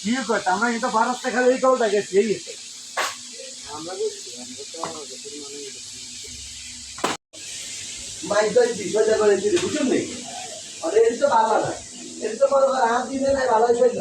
কি করতে আমরা কিন্তু ভারতটা খালি এই কলটা গেছি এই গেছে মাইক দইছি সোজা করে দিলি বুঝুন নি? আর এর তো ভালো না। এর তো বড় বড় হাত নাই ভালো হইল।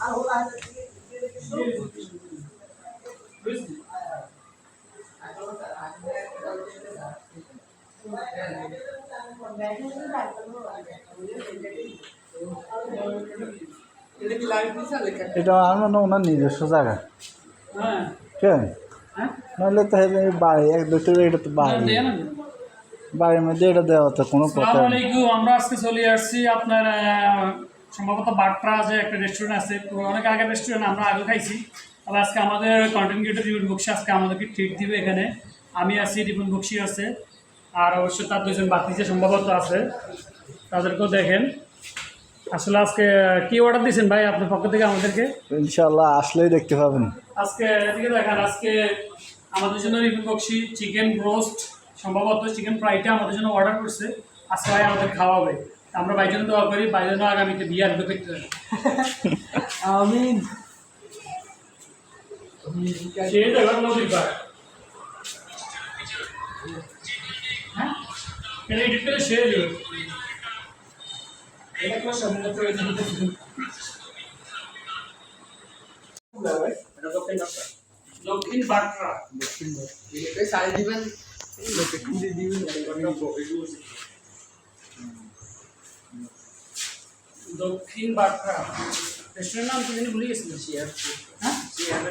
আর হলো হাত এটা আমার মনে ওনার নিজস্ব জায়গা। কেন নাহলে তো বাড়ি এক দুটো এটা তো বাড়ি। বাড়ির মধ্যে এটা দেওয়া তো কোনো কথা আমরা আজকে চলে আসছি আপনার সম্ভবত বাট্রা যে একটা রেস্টুরেন্ট আছে অনেক আগের রেস্টুরেন্ট আমরা আগে খাইছি। তবে আজকে আমাদের কন্টেন্ট ক্রিয়েটর রিপন বক্সি আজকে আমাদেরকে ট্রিট দিবে এখানে। আমি আছি রিপন বক্সি আছে। আর অবশ্যই তার দুজন বাতিজে সম্ভবত আছে তাদেরকেও দেখেন। আসলে আজকে কি অর্ডার দিয়েছেন ভাই আপনার পক্ষ থেকে আমাদেরকে? ইনশাল্লাহ আসলেই দেখতে পাবেন। আজকে এদিকে দেখেন আজকে আমাদের জন্য রিপন বক্সি চিকেন রোস্ট সম্ভবত চিকেন ফ্রাইটা আমাদের জন্য অর্ডার করছে। আজকে ভাই আমাদের খাওয়াবে। আমরা ভাই জন্য দোয়া করি ভাই জন্য আগামীতে বিয়ে আসবে করতে আমি দেখো নদীর পার হ্যাঁ এটা এডিট করে শেয়ার দিও এটা সম্ভব প্রয়োজন দক্ষিণ বাট্রা দিবেন দক্ষিণ বাট্রা। রেস্টুরেন্ট নাম তুমি ভুলে গেছিলেন হ্যাঁ? আমরা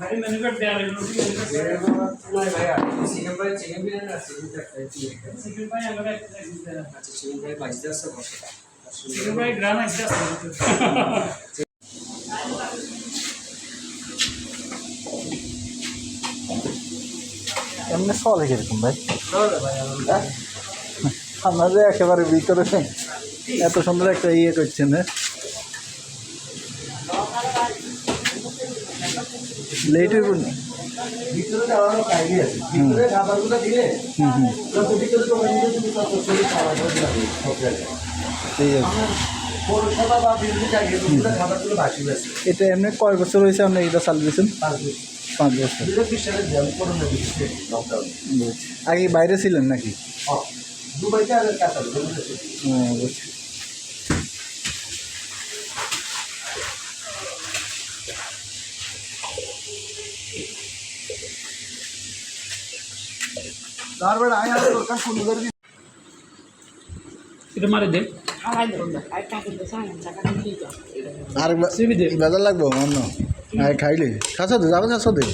ভাই কাট দেওয়া হইল চিকেন ফ্রাই আমরা চিকেন ফ্রাই গ্রাম আছে এমনি চলে কীরকম ভাই? আমরা যে একেবারে ভিতরে এত সুন্দর একটা ইয়ে করছেন হ্যাঁ? খাবারগুলো বাকি আছে এটা এমনি কয় বছর হয়েছে আপনি এটা চালু দিয়েছেন পাঁচ বছর। আগে বাইরে ছিলেন নাকি? দুবাইতে আর কাতার এটা মারি দে। আর সিবি দে। বেজার লাগবো অন্য। আর খাইলে। খাসো দে যাবে খাসা দে